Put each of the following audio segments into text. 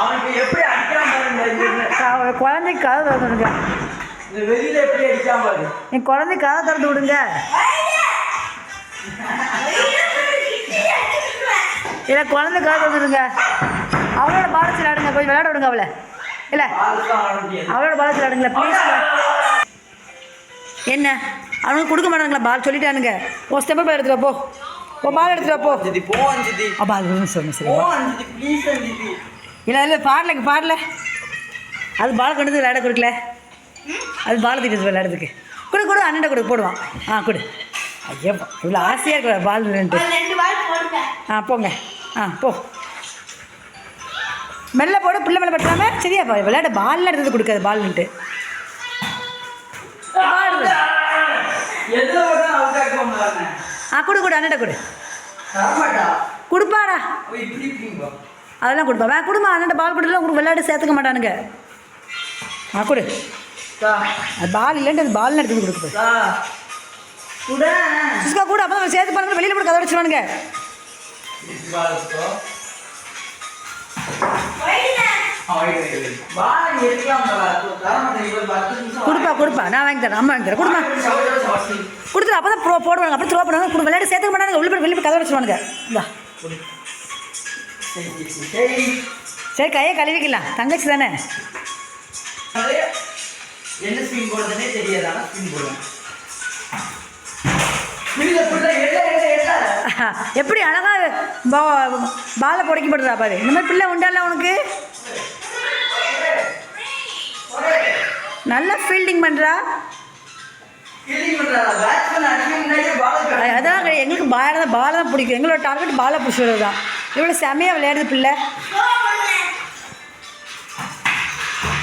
அவனுக்கு எப்படி அடிக்காம பாருங்க குழந்தைக்கு கதை திறந்து விடுங்க. இந்த வெளியில எப்படி அடிக்காம பாரு. என் குழந்தைக்கு கதை திறந்து விடுங்க. இல்லை குழந்தை கதை திறந்து விடுங்க. அவளோட பாலத்தில் விளையாடுங்க கொஞ்சம் விளையாட விடுங்க அவளை. இல்லை அவளோட பாலத்தில் விளையாடுங்களா ப்ளீஸ் என்ன? அவனுக்கு கொடுக்க மாட்டானுங்களா? பால் சொல்லிட்டானுங்க. ஓ ஸ்டெம்பர் பால் எடுத்துட்டு வா, போ. ஓ பால் எடுத்துட்டு வா, போ. பால் சொல்லுங்க சரி இல்லை இல்லை பாடல பாடல. அது பால் கொண்டு வந்து விளையாட கொடுக்கல. அது பால் வந்து விளையாடுறதுக்கு. கொடு கொடு அண்ணன் கொடு போடுவான். ஆ கொடு. ஐயோ இவ்வளோ ஆசையாக இருக்கிற பால் ரெண்டு ஆ போங்க. ஆ போ. மெல்ல போடு பிள்ளை மேலே பற்றாம சரியா விளையாட பால்லாம் எடுத்து கொடுக்காது பால்ன்ட்டு ஆ கொடு கொடு அண்ணன் கொடு. கொடுப்பாடா. அதெல்லாம் கொடுப்பா. வே கொடுமா அண்ணன் பால் கொடுக்கலாம் உங்களுக்கு விளையாட சேர்த்துக்க மாட்டானுங்க. ஆ கொடு. அது பால் இல்லைன்ட்டு அது பால் எடுத்து கொடுக்குது சுஸ்கா கூட. அப்போ சேர்த்து பாருங்க வெளியில் போட்டு கதை நிமிஷம் கொடுப்பா கொடுப்பா. நான் வாங்கி தரேன். அம்மா வாங்கி தரேன். கொடுமா கொடுத்துரு. அப்போ தான் போடுவாங்க. அப்புறம் த்ரோ பண்ணுவாங்க. கொடு விளையாட சேர்த்துக்க மாட்டாங்க உள்ள போய் வெளியே கதை வச்சுருவானுங்க இந்தா சரி கையை கழுவிக்கலாம்? தங்கச்சி தானே? என்ன ஸ்பின் போடுறதுனே தெரியாது ஆனால் ஸ்பின் போடுவேன் எப்படி அழகா பாலை புடைக்கி போடுறா பாரு. இந்த மாதிரி பிள்ளை உண்டால உனக்கு? நல்லா ஃபீல்டிங் பண்ணுறா அதான். எங்களுக்கு பாலை தான் பாலை தான் பிடிக்கும். எங்களோட டார்கெட் பாலை பிடிச்சது தான் இவ்வளோ செமையாக விளையாடுது பிள்ளை.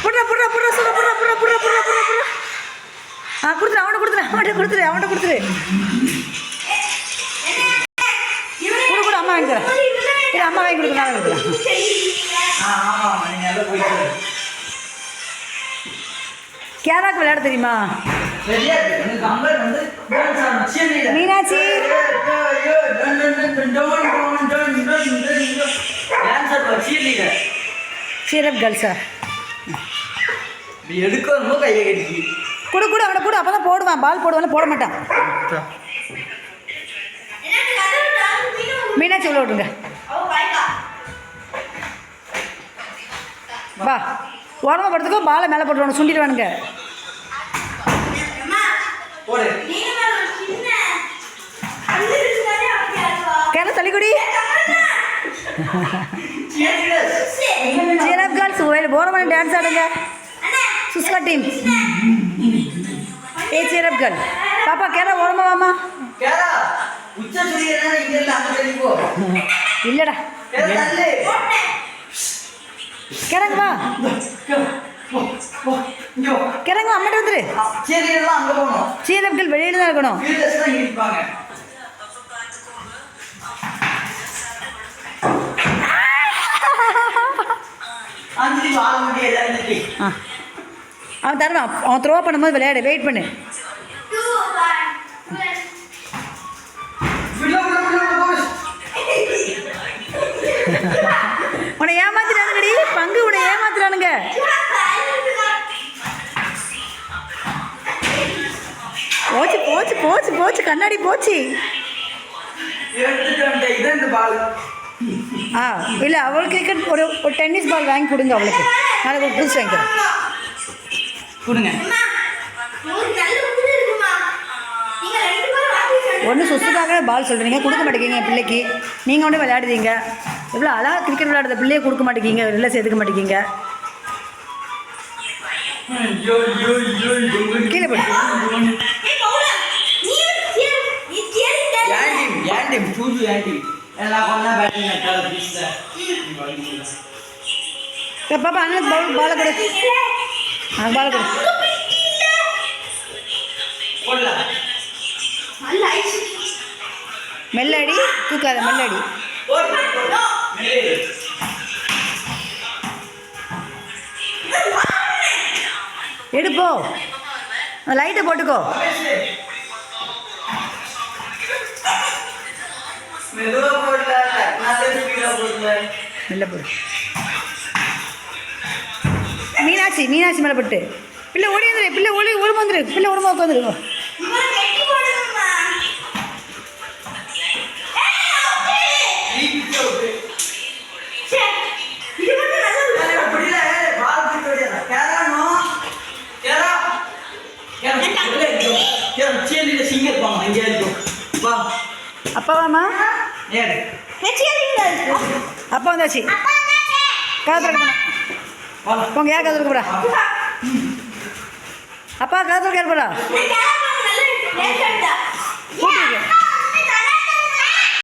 புடுறா புடுறா புடுறா சொல்ல புடுறா புடுறா புடுறா புடுறா புடுறா புடுறா. ஆ கொடுத்துரு அவன்கிட்ட கொடுத்துரு அவன்கிட்ட கொடுத்துரு அவன்கிட்ட கொடுத்துரு. கொடு கொடு அம்மா வாங்கி தரேன். இல்லை அம்மா வாங்கி கொடுக்க நான் கொடுக்குறேன். கேராக்கு விளையாட தெரியுமா? மீனாட்சி. சீரப் கேர்ள்ஸா எடுக்கணுமோ கையை கட்டி. அவனை கூட. அப்போ தான் போடுவான். பால் போடுவான் போட மாட்டான். மீனாட்சி உள்ள விட்டுங்க வா. ஓரமாக படுத்துக்கோ. பாலை மேலே போட்டுருவானு சுண்டிடுவானுங்க. చీరప్ గర్ల్స్ వీళ్ళు బోరమని డ్యాన్స్ ఆడంగా. చూసుకో టీమ్. ఏ చీరప్ గర్ల్ పాప కేరా ఓడమమ్మ ఇల్లడా? కిరంగமா కిరంగ அம்மட்டு வந்துரு சீரப்கள் வெளியில தான் இருக்கணும் அவன் தருவான் அவன் த்ரோ பண்ணும்போது விளையாடு. வெயிட் பண்ணு. உன்னை ஏமாத்திட்டானுங்கடி. பங்கு உன்னை ஏமாத்துறானுங்க. போச்சு போச்சு போச்சு போச்சு. கண்ணாடி போச்சு. எடுத்துட்டு இதான் இந்த பால் ஆ இல்லை அவளுக்கு கிரிக்கெட் ஒரு ஒரு டென்னிஸ் பால் வாங்கி கொடுங்க அவளுக்கு. நாளைக்கு ஒரு புதுசு வாங்கிக்கிறேன் கொடுங்க. அம்மா ஒரு நல்ல ஊரு இருக்குமா நீங்க ரெண்டு பேரும் வாங்கி ஒன்று சுசுக்காக பால் சொல்கிறீங்க கொடுக்க மாட்டேங்கிங்க என் பிள்ளைக்கு. நீங்கள் ஒன்று விளையாடுதீங்க. எவ்வளோ அழகாக கிரிக்கெட் விளையாடுற பிள்ளையை கொடுக்க மாட்டேங்கிங்க வெளில சேர்த்துக்க மாட்டேங்கிங்க கீழே போடு. ஏய் பவுலா நீ சேர் நீ சேரிங்க ஏன் டீம் ஏன் டீம் சூது ஏன் டீம் பாப்பா அண்ணா பால் பால கொடு அண்ணா பால கொடு மெல்லடி தூக்காத மெல்லடி எடுப்போ லைட்டை போட்டுக்கோ. மெதுவா போடல நல்லது கீழே போடல நல்ல போடு. மீனாட்சி மீனாட்சி மேலே போட்டு. பிள்ளை ஓடி வந்துரு பிள்ளை ஒளி ஒழுங்கு வந்துரு. பிள்ளை ஒழுங்கு உட்காந்துரு அப்பா ஏறு. அப்பா வந்தாச்சு. காதல். போங்க யார் காதல் போடா அப்பா காதல் கேர் போடா